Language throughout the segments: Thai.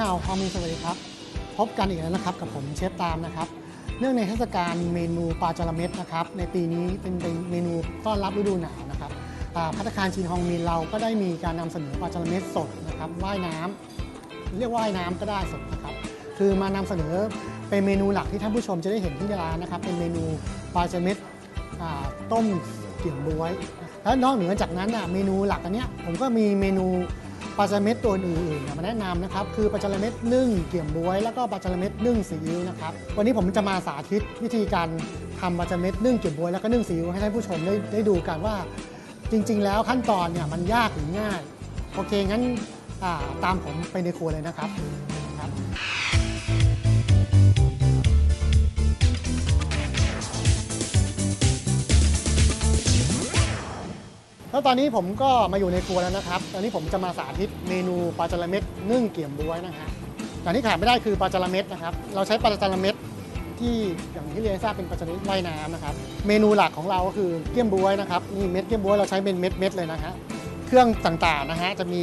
ฮาวความมีสวัสดีครับ พบกันอีกแล้วนะครับกับผมเชฟตามนะครับ เนื่องในเทศกาลเมนูปลาจระเม็ดนะครับ ในปีนี้เป็นเมนูต้อนรับฤดูหนาวนะครับพัตตาคารชินฮองมินเราก็ได้มีการนำเสนอปลาจระเม็ดสดนะครับว่ายน้ำเรียกว่ายน้ำก็ได้สดนะครับ คือมานำเสนอเป็นเมนูหลักที่ท่านผู้ชมจะได้เห็นที่ร้านนะครับ เป็นเมนูปลาจระเม็ดต้มเกี่ยวบ๊วย แล้วนอกเหนือจากนั้นอะเมนูหลักอันเนี้ยผมก็มีเมนู ปลาจาระเม็ดตัวอื่นๆมาแนะนำนะครับคือปลาจาระเม็ดนึ่งเกี่ยมบวยแล้วก็ปลาจาระเม็ดนึ่งซีอิ๊วนะครับวันนี้ผมจะมาสาธิตวิธีการทำปลาจาระเม็ดนึ่งเกี่ยมบวยแล้วก็นึ่งซีอิ๊วให้ท่านผู้ชมได้ได้ดูกันว่า จริง ๆ แล้วขั้นตอนเนี่ยมันยากหรือง่าย โอเคงั้นตามผมไปในครัวเลยนะครับครับ แล้วตอนนี้ผมก็มาอยู่ในครัวแล้วนะครับ ตอนนี้ผมจะมาสาธิตเมนูปลาจระเม็ดนึ่งเกี่ยมบ๊วยนะฮะอย่างที่ขาดไม่ได้คือปลาจระเม็ดนะครับ เราใช้ปลาจระเม็ดที่อย่างที่เรียนทราบเป็นปลาจระเม็ดว่ายน้ำนะครับ เมนูหลักของเราก็คือเกี๊ยมบ๊วยนะครับ นี่เม็ดเกี๊ยมบ๊วยเราใช้เป็นเม็ดเม็ดเลยนะฮะ เครื่องต่างๆนะฮะจะมี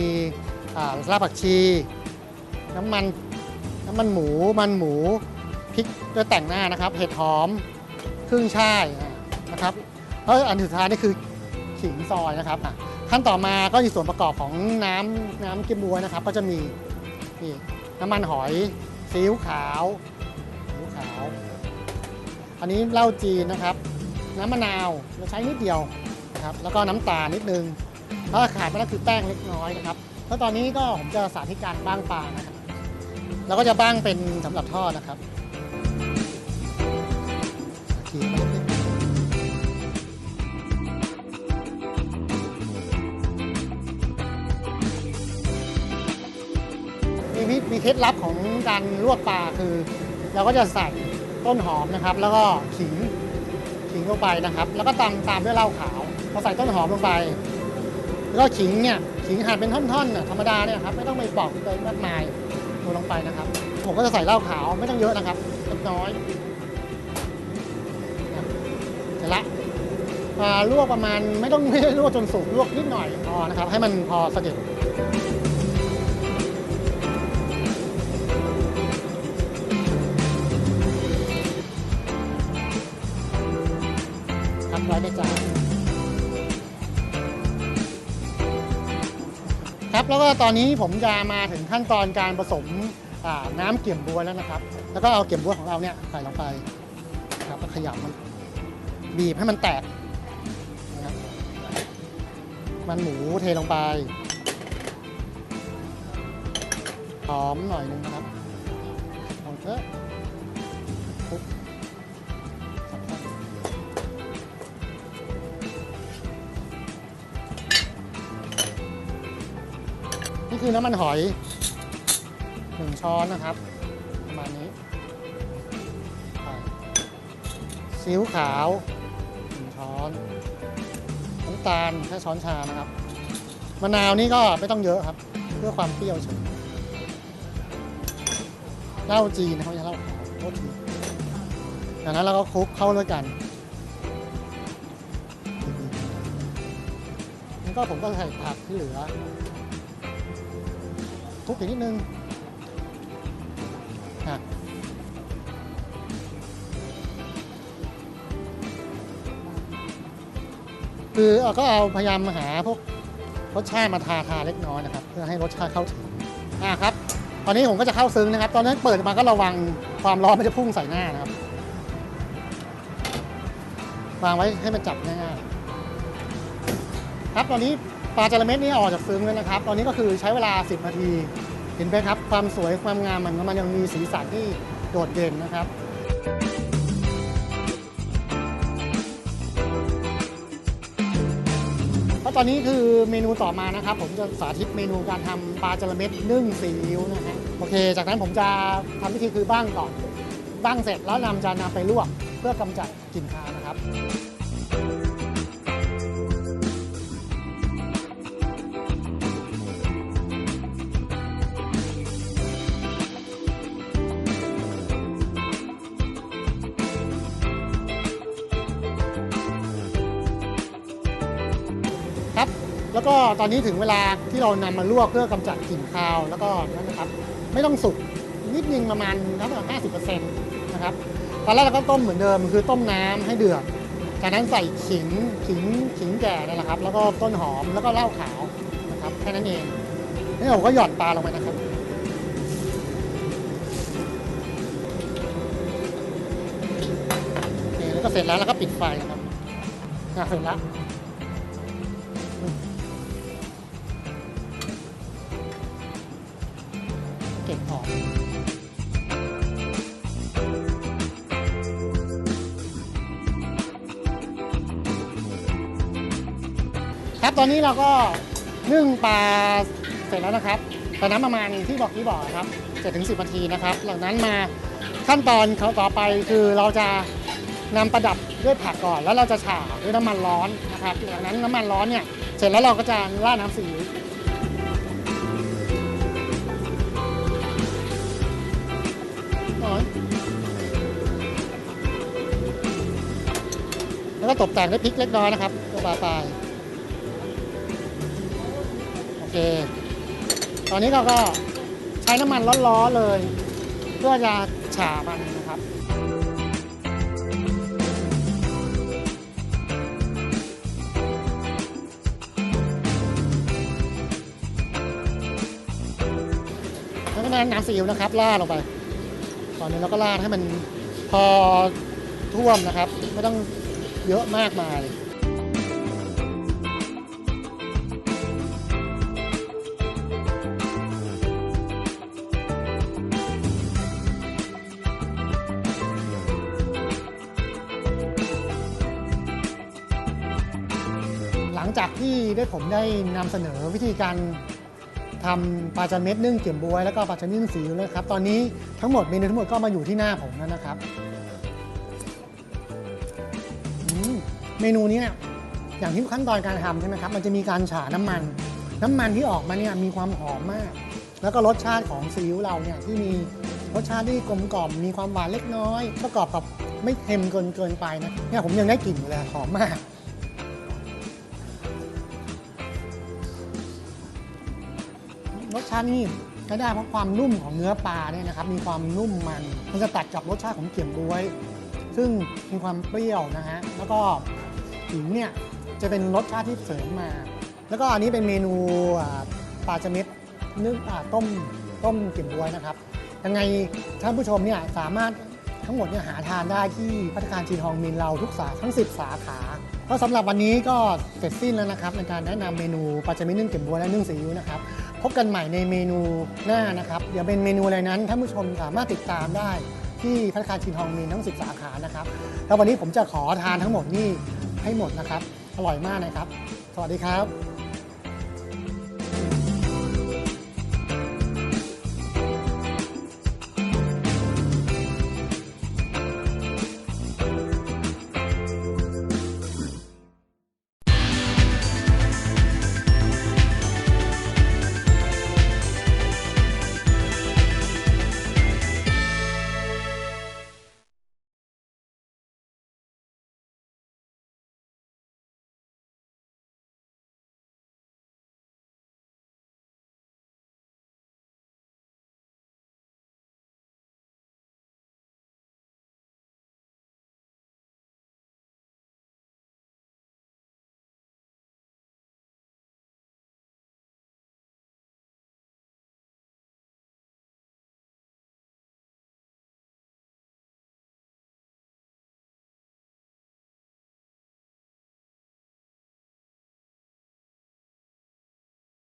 อ่ารากผักชี น้ำมันน้ำมันหมู มันหมู พริกด้วยแต่งหน้านะครับ เห็ดหอม ครึ่งช่ายนะครับ แล้วอันสุดท้ายนี่คือ ขิงซอยนะครับอะขั้นต่อมาก็มีส่วนประกอบของน้ำน้ำเกี๊ยวบัวนะครับ ก็จะมีนี่น้ำมันหอยซีอิ๊วขาวซีอิ๊วขาว อันนี้เหล้าจีนนะครับ น้ำมะนาวเราใช้นิดเดียวนะครับแล้วก็น้ำตาลนิดนึงแล้วขาดไปก็คือแป้งเล็กน้อยนะครับแล้วตอนนี้ก็ผมจะสาธิตการบ้างปลานะครับเราก็จะบ้างเป็นสำหรับทอดนะครับขีดไป มีเคล็ดลับของการลวกปลาคือ เราก็จะใส่ต้นหอมนะครับ แล้วก็ขิงขิงลงไปนะครับ แล้วก็ตามตามด้วยเหล้าขาวพอใส่ต้นหอมลงไป แล้วก็ขิงเนี่ยขิงหั่นเป็นท่อนๆน่ะธรรมดาเนี่ยครับไม่ต้องไปปอกเลยมากมายโรยลงไปนะครับผมก็จะใส่เหล้าขาวไม่ต้องเยอะนะครับเล็กน้อยอะเสร็จละลวกประมาณไม่ต้องไม่ได้ลวกจนสุกลวกนิดหน่อยพอนะครับ ให้มันพอสเสด็ พักไว้ในจานครับแล้วก็ตอนนี้ผมจะมาถึงขั้นตอนการผสมน้ำเกี่ยมบัวแล้วนะครับ แล้วก็เอาเกี่ยมบัวของเราเนี่ยใส่ลงไปครับขยำมันบีบให้มันแตกนะครับมันหมูเทลงไปหอมหน่อยนึงนะครับหอมเถอะ คือน้ำมันหอยหนึ่งช้อนนะครับ ประมาณนี้ซีอิ๊วขาวหนึ่งช้อนน้ำตาลแค่ช้อนชานะครับมะนาวนี่ก็ไม่ต้องเยอะครับ เพื่อความเปรี้ยวเฉยเหล้าจีนนะครับไม่ใช่เหล้าขาวโทษทีจากนั้นเราก็คลุกเข้าด้วยกันแล้วก็ผมก็ใส่ผักที่เหลือ ทุบอีกนิดนึงอะคือเราก็เอาพยายามหาพวกรสชาติมาทาทาเล็กน้อยนะครับ เพื่อให้รสชาติเข้าถึงอะครับ ตอนนี้ผมก็จะเข้าซึ้งนะครับ ตอนนั้นเปิดมาก็ระวังความร้อนมันจะพุ่งใส่หน้านะครับวางไว้ให้มันจับง่ายๆครับตอนนี้ ปลาจระเม็ดนี่ออกจากซึ้งแล้วนะครับ ตอนนี้ก็คือใช้เวลา 10 นาที เห็นไหมครับ ความสวยความงามมันมันยังมีสีสันที่โดดเด่นนะครับแล้วตอนนี้คือเมนูต่อมานะครับ ผมจะสาธิตเมนูการทำปลาจระเม็ดนึ่งซีอิ๊วนะฮะโอเค จากนั้นผมจะทำวิธีคือบ้างก่อนบ้างเสร็จแล้วนำจะนำไปลวกเพื่อกำจัดกลิ่นคาวนะครับ แล้วก็ตอนนี้ถึงเวลาที่เรานำมาลวกเพื่อกำจัดกลิ่นคาว แล้วก็นั่นนะครับไม่ต้องสุกนิดนึงประมาณเท่าไหร่ห้าสิบเปอร์เซ็นต์นะครับตอนแรกเราก็ต้มเหมือนเดิมคือต้มน้ำให้เดือดจากนั้นใส่ขิงขิงขิงแก่นี่แหละครับ แล้วก็ต้นหอมแล้วก็เหล้าขาวนะครับแค่นั้นเองนี่ผมก็หย่อนปลาลงไปนะครับโอเคแล้วก็เสร็จแล้วแล้วก็ปิดไฟนะครับเสร็จแล้ว เก็บหอมครับตอนนี้เราก็นึ่งปลาเสร็จแล้วนะครับตอนนั้นประมาณที่บอกที่บอกครับ7ถึง10นาทีนะครับ หลังนั้นมาขั้นตอนเขาต่อไปคือเราจะนำประดับด้วยผักก่อน แล้วเราจะฉาด้วยน้ำมันร้อนนะครับหลังนั้นน้ำมันร้อนเนี่ยเสร็จแล้วเราก็จะราดน้ำซีอิ๊ว แล้วก็ตกแต่งด้วยพริกเล็กน้อยนะครับตัวปลาปลายโอเค ตอนนี้เราก็ใช้น้ำมันร้อนๆเลย เพื่อจะฉามันนะครับแล้วก็น้ำซีอิ๊วนะครับราดลงไปตอนนี้เราก็ราดให้มันพอท่วมนะครับ ไม่ต้อง เยอะมากมายหลังจากที่ได้ผมได้นำเสนอวิธีการทำปลาจาเม็ดนึ่งเกี่ยมบวยแล้วก็ปลาจานึ่งสีแล้วครับ ตอนนี้ทั้งหมดเมนูทั้งหมดก็มาอยู่ที่หน้าผมแล้วนะครับ เมนูนี้เนี่ยอย่างที่ขั้นตอนการทำใช่ไหมครับมันจะมีการฉาน้ำมัน น้ำมันที่ออกมาเนี่ยมีความหอมมาก แล้วก็รสชาติของซีอิ๊วเราเนี่ยที่มีรสชาติที่กลมกล่อมมีความหวานเล็กน้อย ประกอบกับไม่เค็มเกินเกินไปนะเนี่ยผมยังได้กลิ่นอยู่เลยหอมมากรสชาตินี่ก็ได้เพราะความนุ่มของเนื้อปลาเนี่ยนะครับ มีความนุ่มมันมันจะตัดกับรสชาติของเกี๊ยมบ๊วย ซึ่งมีความเปรี้ยวนะฮะแล้วก็ ขิงเนี่ยจะเป็นรสชาติที่เสริมมา แล้วก็อันนี้เป็นเมนูปลาจาเม็ดนึ่งต้มต้มเกี๊ยมบ๊วยนะครับ ยังไงท่านผู้ชมเนี่ยสามารถทั้งหมดเนี่ยหาทานได้ที่พัฒคารจีนฮองมินเราทุกสาทั้ง 10 สาขาก็สำหรับวันนี้ก็เสร็จสิ้นแล้วนะครับ ในการแนะนำเมนูปลาจาเม็ดนึ่งเกี๊ยมบ๊วยและนึ่งซีอิ๊วนะครับพบกันใหม่ในเมนูหน้านะครับ เดี๋ยวเป็นเมนูอะไรนั้นท่านผู้ชมสามารถติดตามได้ที่พัฒคารชินทองมีทั้ง 10 สาขานะครับแล้ววันนี้ผมจะขอทานทั้งหมดนี่ ให้หมดนะครับ อร่อยมากนะครับ สวัสดีครับ